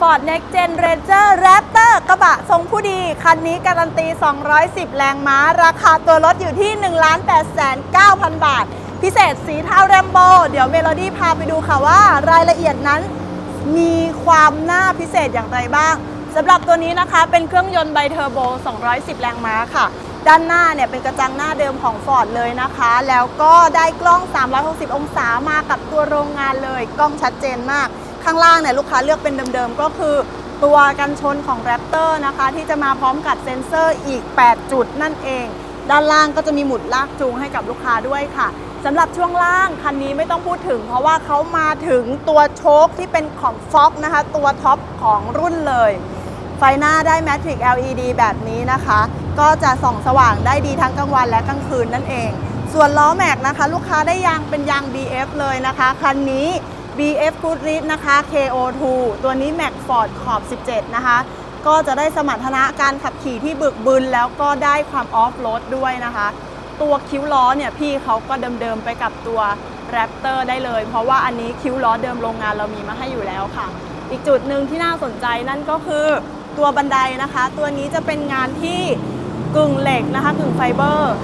Ford Next Gen Ranger Raptor กระบะทรงผู้ดี คันนี้การันตี 210 แรงม้า ราคาตัวรถอยู่ที่ 1 8 9 0 0 0 บาท พิเศษสีเทาแรมโบ เดี๋ยวเมโลดี้พาไปดูค่ะว่ารายละเอียดนั้นมีความน่าพิเศษอย่างไรบ้างสำหรับตัวนี้นะคะเป็นเครื่องยนต์ไบเทอร์โบ 210 แรงม้าค่ะ ด้านหน้าเนี่ยเป็นกระจังหน้าเดิมของ Ford เลยนะคะ แล้วก็ได้กล้อง 360 องศามากับตัวโรงงานเลย กล้องชัดเจนมาก ข้างล่างเนี่ยลูกค้าเลือกเป็นเดิมๆ ก็คือตัวกันชนของ Raptor นะคะ ที่จะมาพร้อมกับเซ็นเซอร์อีก 8 จุดนั่นเอง ด้านล่างก็จะมีหมุดลากจูงให้กับลูกค้าด้วยค่ะสำหรับช่วงล่างคันนี้ไม่ต้องพูดถึง เพราะว่าเขามาถึงตัวโชคที่เป็นของ Fox นะคะ ตัวท็อปของรุ่นเลย ไฟหน้าได้ Matrix LED แบบนี้นะคะ ก็จะส่องสว่างได้ดีทั้งกลางวันและกลางคืนนั่นเอง ส่วนล้อแม็กนะคะ ลูกค้าได้ยางเป็นยาง BF เลยนะคะ คันนี้ BF Goodrich นะคะ KO2 ตัวนี้ Max Ford ขอบ 17 นะคะ ก็จะได้สมรรถนะการขับขี่ที่บึกบึนแล้วก็ได้ความออฟโรดด้วยนะคะ ตัวคิ้วล้อเนี่ยพี่เขาก็เดิมๆไปกับตัว Raptor ได้เลย เพราะว่าอันนี้คิ้วล้อเดิมโรงงานเรามีมาให้อยู่แล้วค่ะ อีกจุดหนึ่งที่น่าสนใจนั่นก็คือตัวบันไดนะคะ ตัวนี้จะเป็นงานที่กึ่งเหล็กนะคะกึ่งไฟเบอร์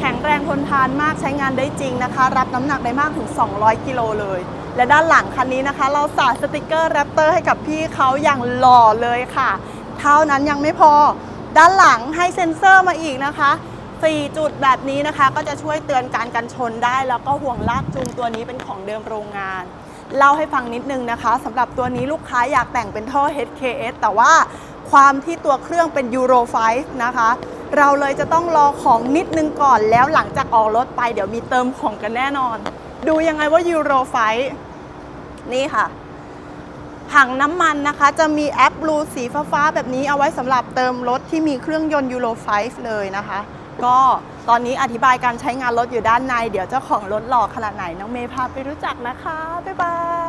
แข็งแรงทนทานมากใช้งานได้จริงนะคะ รับน้ำหนักได้มากถึง 200 กิโลเลย และด้านหลังคันนี้นะคะ เราสาดสติกเกอร์แรปเตอร์ให้กับพี่เขาอย่างหล่อเลยค่ะ เท่านั้นยังไม่พอ ด้านหลังให้เซ็นเซอร์มาอีกนะคะ 4 จุดแบบนี้นะคะ ก็จะช่วยเตือนการกันชนได้ แล้วก็ห่วงลากจูงตัวนี้เป็นของเดิมโรงงานเล่าให้ฟังนิดนึงนะคะสำหรับตัวนี้ลูกค้าอยากแต่งเป็นท่อ HKS แต่ว่าความที่ตัวเครื่องเป็น Euro 5นะคะ เราเลยจะต้องรอของนิดนึงก่อนแล้วหลังจากออกรถไปเดี๋ยวมีเติมของกันแน่นอน ดูยังไงว่ายูโรไฟนี่ค่ะถังน้ำมันนะคะ จะมีแอปบลูสีฟ้าๆแบบนี้เอาไว้สำหรับเติมรถที่มีเครื่องยนต์ยูโร5เลยนะคะ ก็ตอนนี้อธิบายการใช้งานรถอยู่ด้านใน เดี๋ยวเจ้าของรถหล่อขนาดไหน น้องเมย์พาไปรู้จักนะคะ บ๊ายบาย